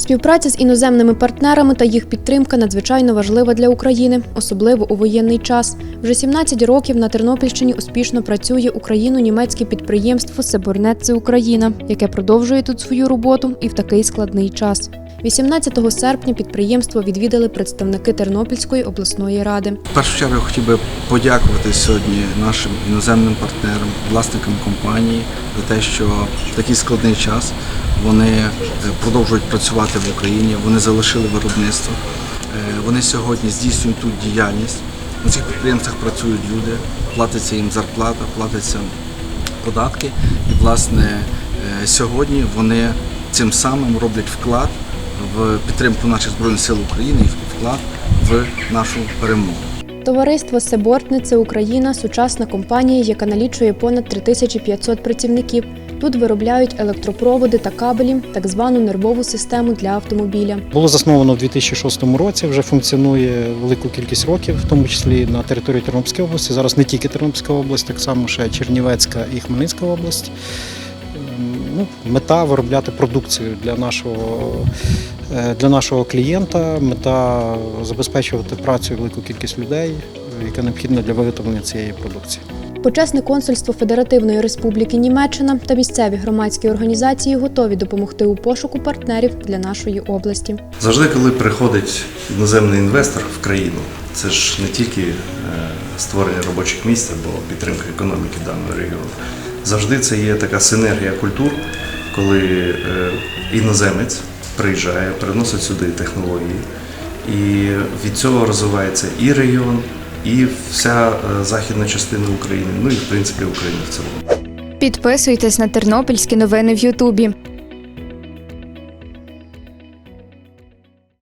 Співпраця з іноземними партнерами та їх підтримка надзвичайно важлива для України, особливо у воєнний час. Вже 17 років на Тернопільщині успішно працює україно-німецьке підприємство Себорнетце Україна, яке продовжує тут свою роботу і в такий складний час. 18 серпня підприємство відвідали представники Тернопільської обласної ради. В першу чергу я хотів би подякувати сьогодні нашим іноземним партнерам, власникам компанії за те, що в такий складний час вони е, продовжують працювати в Україні, вони залишили виробництво, Е, вони сьогодні здійснюють тут діяльність. На цих підприємствах працюють люди, платиться їм зарплата, платяться податки. І, власне, е, сьогодні вони цим самим роблять вклад в підтримку наших Збройних сил України і вклад в нашу перемогу. Товариство Себортниця Україна сучасна компанія, яка налічує понад 3500 працівників. Тут виробляють електропроводи та кабелі, так звану нервову систему для автомобіля. Було засновано в 2006 році, вже функціонує велику кількість років, в тому числі на території Тернопільської області. Зараз не тільки Тернопільська область, так само ще Чернівецька і Хмельницька область. Ем, Ну, мета виробляти продукцію для нашого, е, для нашого клієнта, мета забезпечувати працю велику кількість людей, яка необхідна для виготовлення цієї продукції. Почесне консульство Федеративної Республіки Німеччина та місцеві громадські організації готові допомогти у пошуку партнерів для нашої області. Завжди, коли приходить іноземний інвестор в країну, це ж не тільки е, створення робочих місць або підтримка економіки даного регіону. Завжди це є така синергія культур, коли е, іноземець приїжджає, приносить сюди технології, і від цього розвивається і регіон, і вся е, західна частина України, ну і в принципі Україна в цілому. Підписуйтесь на тернопільські новини в Ютубі.